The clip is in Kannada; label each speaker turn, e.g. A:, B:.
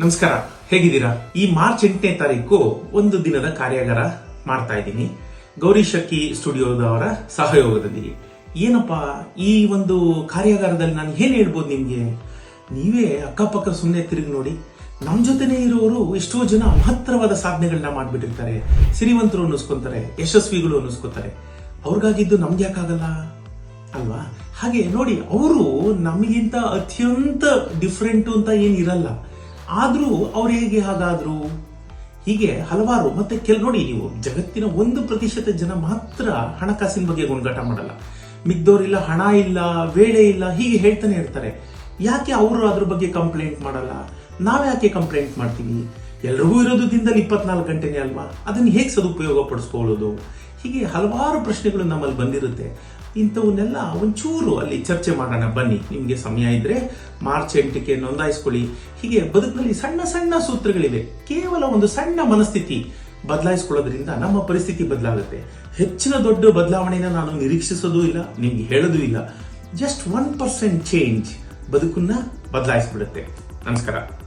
A: ನಮಸ್ಕಾರ, ಹೇಗಿದ್ದೀರಾ? ಈ ಮಾರ್ಚ್ ಎಂಟನೇ ತಾರೀಕು ಒಂದು ದಿನದ ಕಾರ್ಯಾಗಾರ ಮಾಡ್ತಾ ಇದ್ದೀನಿ. ಗೌರಿ ಶಕ್ಕಿ ಸ್ಟುಡಿಯೋದವರ ಸಹಯೋಗದಲ್ಲಿ ಏನಪ್ಪಾ, ಈ ಒಂದು ಕಾರ್ಯಾಗಾರದಲ್ಲಿ ನಾನು ಏನ್ ಹೇಳ್ಬೋದು ನಿಮ್ಗೆ? ನೀವೇ ಅಕ್ಕಪಕ್ಕ ಸುಮ್ಮನೆ ತಿರುಗಿ ನೋಡಿ. ನಮ್ಮ ಜೊತೆನೇ ಇರೋರು ಎಷ್ಟೋ ಜನ ಮಹತ್ತರವಾದ ಸಾಧನೆಗಳನ್ನ ಮಾಡಿಬಿಟ್ಟಿರ್ತಾರೆ. ಸಿರಿವಂತರು ಅನ್ನಿಸ್ಕೊತಾರೆ, ಯಶಸ್ವಿಗಳು ಅನ್ನಿಸ್ಕೊತಾರೆ. ಅವ್ರಿಗಾಗಿದ್ದು ನಮ್ಗೆ ಯಾಕಾಗಲ್ಲ? ಅಲ್ವಾ? ಹಾಗೆ ನೋಡಿ, ಅವರು ನಮಗಿಂತ ಅತ್ಯಂತ ಡಿಫ್ರೆಂಟು ಅಂತ ಏನಿರಲ್ಲ. ಆದ್ರೂ ಅವ್ರು ಹೇಗೆ ಹಾಗಾದ್ರು, ಹೀಗೆ ಹಲವಾರು, ಮತ್ತೆ ಕೆಲ ನೋಡಿ ನೀವು, ಜಗತ್ತಿನ ಒಂದು ಪ್ರತಿಶತ ಜನ ಮಾತ್ರ ಹಣಕಾಸಿನ ಬಗ್ಗೆ ಗುಣಗಾಟ ಮಾಡಲ್ಲ. ಮಿಗ್ದವ್ರಿಲ್ಲ ಹಣ ಇಲ್ಲ, ವೇಳೆ ಇಲ್ಲ, ಹೀಗೆ ಹೇಳ್ತಾನೆ ಇರ್ತಾರೆ. ಯಾಕೆ ಅವರು ಅದ್ರ ಬಗ್ಗೆ ಕಂಪ್ಲೇಂಟ್ ಮಾಡಲ್ಲ? ನಾವ್ ಯಾಕೆ ಕಂಪ್ಲೇಂಟ್ ಮಾಡ್ತೀವಿ? ಎಲ್ರಿಗೂ ಇರೋದು ದಿನದಲ್ಲಿ ಇಪ್ಪತ್ನಾಲ್ಕು ಗಂಟೆನೇ ಅಲ್ವಾ? ಅದನ್ನ ಹೇಗೆ ಸದುಪಯೋಗ ಪಡಿಸ್ಕೊಳ್ಳೋದು? ಹೀಗೆ ಹಲವಾರು ಪ್ರಶ್ನೆಗಳು ನಮ್ಮಲ್ಲಿ ಬಂದಿರುತ್ತೆ. ಇಂಥವನ್ನೆಲ್ಲ ಒಂಚೂರು ಅಲ್ಲಿ ಚರ್ಚೆ ಮಾಡೋಣ, ಬನ್ನಿ. ನಿಮಗೆ ಸಮಯ ಇದ್ರೆ ಮಾರ್ಚ್ ಎಂಟಕ್ಕೆ ನೋಂದಾಯಿಸ್ಕೊಳ್ಳಿ. ಹೀಗೆ ಬದುಕಿನಲ್ಲಿ ಸಣ್ಣ ಸಣ್ಣ ಸೂತ್ರಗಳಿವೆ. ಕೇವಲ ಒಂದು ಸಣ್ಣ ಮನಸ್ಥಿತಿ ಬದಲಾಯಿಸ್ಕೊಳ್ಳೋದ್ರಿಂದ ನಮ್ಮ ಪರಿಸ್ಥಿತಿ ಬದಲಾಗುತ್ತೆ. ಹೆಚ್ಚಿನ ದೊಡ್ಡ ಬದಲಾವಣೆನ ನಾನು ನಿರೀಕ್ಷಿಸೋದೂ ಇಲ್ಲ, ನಿಮ್ಗೆ ಹೇಳೋದೂ ಇಲ್ಲ. ಜಸ್ಟ್ ಒನ್ ಪರ್ಸೆಂಟ್ ಚೇಂಜ್ ಬದುಕನ್ನ ಬದಲಾಯಿಸ್ಬಿಡುತ್ತೆ. ನಮಸ್ಕಾರ.